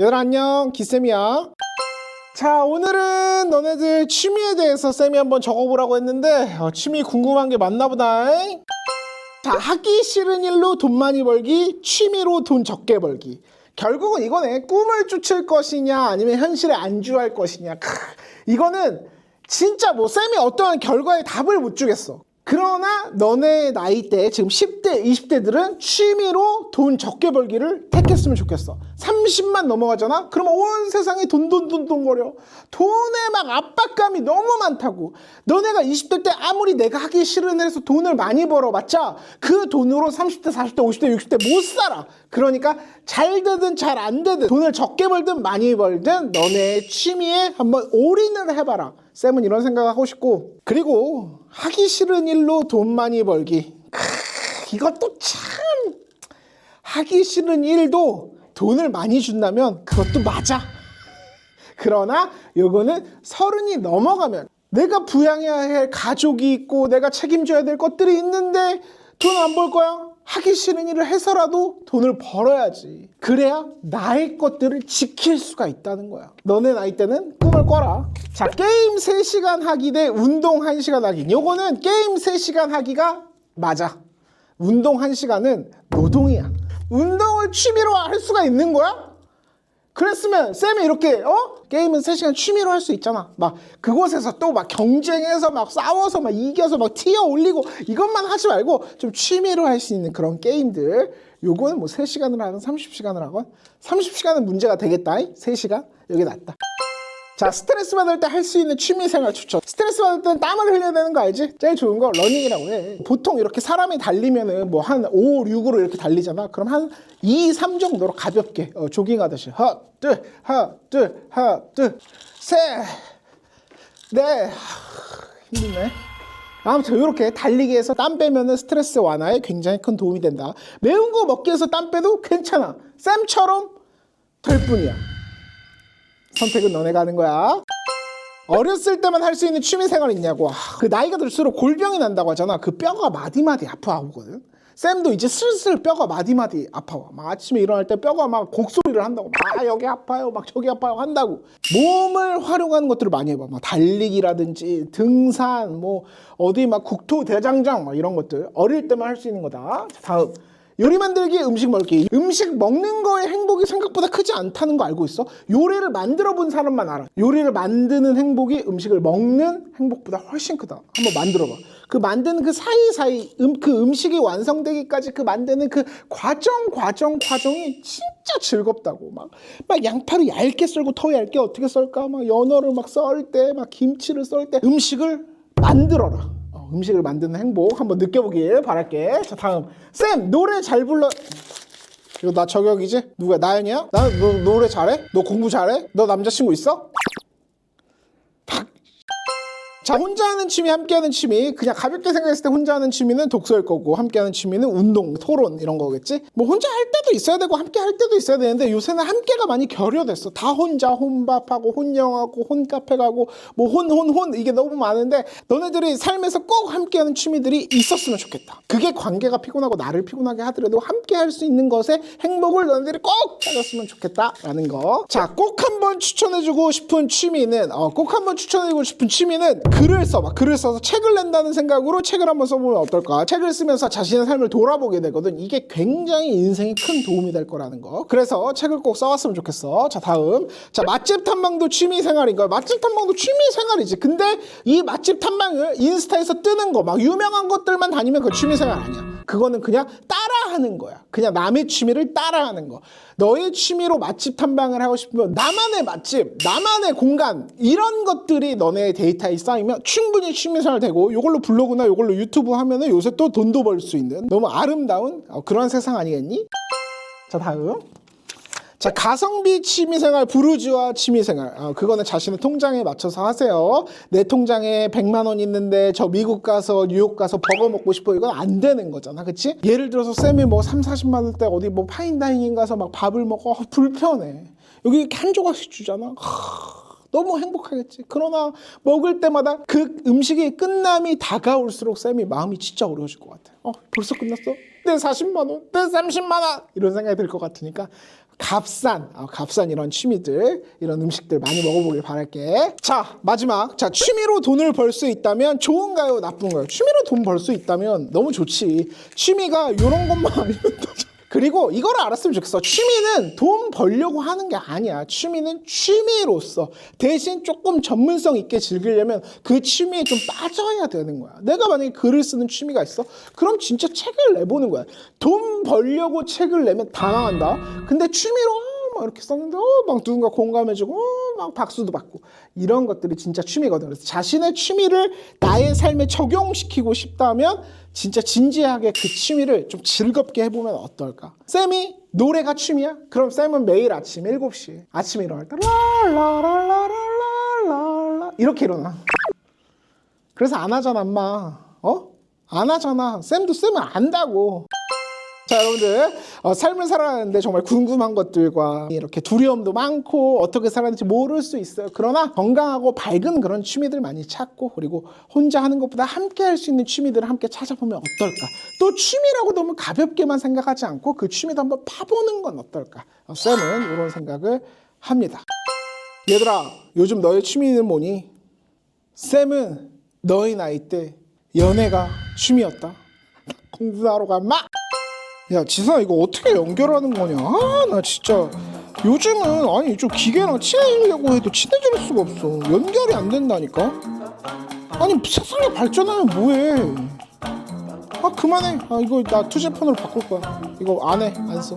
얘들아 안녕 기쌤이야. 자 오늘은 너네들 취미에 대해서 쌤이 한번 적어보라고 했는데 어, 취미 궁금한 게 많나 보다 자 하기 싫은 일로 돈 많이 벌기 취미로 돈 적게 벌기. 결국은 이거네. 꿈을 쫓을 것이냐 아니면 현실에 안주할 것이냐. 크, 이거는 진짜 뭐 쌤이 어떠한 결과에 답을 못 주겠어 그러나 너네 나이 때 지금 10대, 20대들은 취미로 돈 적게 벌기를 택했으면 좋겠어. 30만 넘어가잖아? 그러면 온 세상이 돈, 돈, 돈, 돈 거려. 돈에 막 압박감이 너무 많다고. 너네가 20대 때 아무리 내가 하기 싫은 일에서 돈을 많이 벌어봤자 그 돈으로 30대, 40대, 50대, 60대 못 살아. 그러니까 잘 되든 잘 안 되든 돈을 적게 벌든 많이 벌든 너네 취미에 한번 올인을 해봐라. 쌤은 이런 생각하고 싶고 그리고 하기 싫은 일로 돈 많이 벌기. 크, 이것도 참. 하기 싫은 일도 돈을 많이 준다면 그것도 맞아. 그러나 요거는 서른이 넘어가면 내가 부양해야 할 가족이 있고 내가 책임져야 될 것들이 있는데 돈 안 벌 거야? 하기 싫은 일을 해서라도 돈을 벌어야지. 그래야 나의 것들을 지킬 수가 있다는 거야. 너네 나이 때는 꿈을 꿔라. 자, 게임 3시간 하기 대 운동 1시간 하기. 요거는 게임 3시간 하기가 맞아. 운동 1시간은 노동이야. 운동을 취미로 할 수가 있는 거야? 그랬으면 쌤이 이렇게 어? 게임은 3시간 취미로 할 수 있잖아. 막 그곳에서 또 막 경쟁해서 막 싸워서 막 이겨서 막 튀어 올리고 이것만 하지 말고 좀 취미로 할 수 있는 그런 게임들. 요거는 뭐 3시간을 하건 30시간을 하건? 30시간은 문제가 되겠다. 3시간? 여기 낫다 자 스트레스 받을 때 할 수 있는 취미생활 추천. 스트레스 받을 때는 땀을 흘려야 되는 거 알지? 제일 좋은 거 러닝이라고 해. 보통 이렇게 사람이 달리면은 뭐 한 5, 6으로 이렇게 달리잖아? 그럼 한 2, 3 정도로 가볍게 어, 조깅하듯이. 하나 둘 하나 둘 하나 둘셋넷 힘드네. 아무튼 이렇게 달리기 해서 땀 빼면은 스트레스 완화에 굉장히 큰 도움이 된다. 매운 거 먹기 위해서 땀 빼도 괜찮아. 쌤처럼 될 뿐이야 선택은 너네가 하는 거야. 어렸을 때만 할 수 있는 취미 생활 있냐고. 아, 그 나이가 들수록 골병이 난다고 하잖아. 그 뼈가 마디마디 아파하거든. 쌤도 이제 슬슬 뼈가 마디마디 아파와. 막 아침에 일어날 때 뼈가 막 곡소리를 한다고. 막 아, 여기 아파요. 막 저기 아파요. 한다고. 몸을 활용하는 것들을 많이 해봐. 막 달리기라든지 등산, 뭐 어디 막 국토 대장정 막 이런 것들. 어릴 때만 할 수 있는 거다. 자, 다음. 요리 만들기, 음식 먹기. 음식 먹는 거의 행복이 생각보다 크지 않다는 거 알고 있어? 요리를 만들어 본 사람만 알아. 요리를 만드는 행복이 음식을 먹는 행복보다 훨씬 크다. 한번 만들어 봐. 그 만드는 그 사이사이 음, 그 음식이 완성되기까지 그 만드는 그 과정 과정 과정이 진짜 즐겁다고 막 막 양파를 얇게 썰고 더 얇게 어떻게 썰까 막 연어를 막 썰 때 막 김치를 썰 때 음식을 만들어라 어, 음식을 만드는 행복 한번 느껴보길 바랄게 자 다음 쌤 노래 잘 불러 이거 나 저격이지? 누구야 나연이야? 나너 노래 잘해? 너 공부 잘해? 너 남자친구 있어? 자 혼자 하는 취미 함께 하는 취미. 그냥 가볍게 생각했을 때 혼자 하는 취미는 독서일 거고 함께 하는 취미는 운동 토론 이런 거겠지? 뭐 혼자 할 때도 있어야 되고 함께 할 때도 있어야 되는데 요새는 함께가 많이 결여됐어. 다 혼자 혼밥하고 혼영하고 혼카페 가고 뭐 혼 혼 혼 이게 너무 많은데 너네들이 삶에서 꼭 함께 하는 취미들이 있었으면 좋겠다. 그게 관계가 피곤하고 나를 피곤하게 하더라도 함께 할 수 있는 것에 행복을 너네들이 꼭 찾았으면 좋겠다 라는 거 자 꼭 한번 추천해주고 싶은 취미는 어, 꼭 한번 추천해주고 싶은 취미는 글을 써봐. 글을 써서 책을 낸다는 생각으로 책을 한번 써보면 어떨까? 책을 쓰면서 자신의 삶을 돌아보게 되거든. 이게 굉장히 인생에 큰 도움이 될 거라는 거. 그래서 책을 꼭 써왔으면 좋겠어. 자, 다음. 자, 맛집 탐방도 취미 생활인 거야. 맛집 탐방도 취미 생활이지. 근데 이 맛집 탐방을 인스타에서 뜨는 거, 막 유명한 것들만 다니면 그 취미 생활 아니야. 그거는 그냥 따라하는 거야. 그냥 남의 취미를 따라하는 거. 너의 취미로 맛집 탐방을 하고 싶으면 나만의 맛집, 나만의 공간 이런 것들이 너네 데이터에 쌓이면 충분히 취미생활 되고 이걸로 블로그나 이걸로 유튜브 하면은 요새 또 돈도 벌 수 있는 너무 아름다운 어, 그런 세상 아니겠니? 자 다음. 자 가성비 취미생활 부르주아 취미생활. 어, 그거는 자신의 통장에 맞춰서 하세요. 내 통장에 100만 원 있는데 저 미국 가서 뉴욕 가서 버거 먹고 싶어. 이건 안 되는 거잖아. 그치? 예를 들어서 쌤이 뭐 3, 40만 원대 어디 뭐 파인다이닝 가서 막 밥을 먹어. 어, 불편해. 여기 한 조각씩 주잖아. 하, 너무 행복하겠지. 그러나 먹을 때마다 그 음식이 끝남이 다가올수록 쌤이 마음이 진짜 어려워질 것 같아. 어 벌써 끝났어? 내 40만 원, 내 30만 원? 이런 생각이 들 것 같으니까 값싼 아, 값싼 이런 취미들 이런 음식들 많이 먹어보길 바랄게. 자 마지막. 자 취미로 돈을 벌 수 있다면 좋은가요? 나쁜가요? 취미로 돈 벌 수 있다면 너무 좋지. 취미가 이런 것만 아니면 그리고 이거를 알았으면 좋겠어. 취미는 돈 벌려고 하는 게 아니야. 취미는 취미로서 대신 조금 전문성 있게 즐기려면 그 취미에 좀 빠져야 되는 거야. 내가 만약에 글을 쓰는 취미가 있어? 그럼 진짜 책을 내보는 거야. 돈 벌려고 책을 내면 다 망한다. 근데 취미로 어, 막 이렇게 썼는데 어, 막 누군가 공감해주고 어, 막 박수도 받고 이런 것들이 진짜 취미거든. 그래서 자신의 취미를 나의 삶에 적용시키고 싶다면 진짜 진지하게 그 취미를 좀 즐겁게 해보면 어떨까? 쌤이 노래가 취미야? 그럼 쌤은 매일 아침 7시 아침에 일어날 때 랄랄랄랄랄랄라 이렇게 일어나. 그래서 안 하잖아, 엄마. 어? 안 하잖아. 쌤도 쌤은 안다고. 자, 여러분들. 어, 삶을 살아가는데 정말 궁금한 것들과 이렇게 두려움도 많고 어떻게 살았는지 모를 수 있어요. 그러나 건강하고 밝은 그런 취미들 많이 찾고 그리고 혼자 하는 것보다 함께 할 수 있는 취미들을 함께 찾아보면 어떨까? 또 취미라고 너무 가볍게만 생각하지 않고 그 취미도 한번 파보는 건 어떨까? 어, 쌤은 이런 생각을 합니다. 얘들아, 요즘 너의 취미는 뭐니? 쌤은 너희 나이 때 연애가 취미였다. 공부하러 가 마. 야 지선아 이거 어떻게 연결하는 거냐? 아 나 진짜 요즘은 아니 좀 기계랑 친해지려고 해도 친해질 수가 없어. 연결이 안 된다니까. 아니 세상이 발전하면 뭐해? 아 그만해. 아 이거 나 투제폰으로 바꿀 거야. 이거 안 해, 안 써.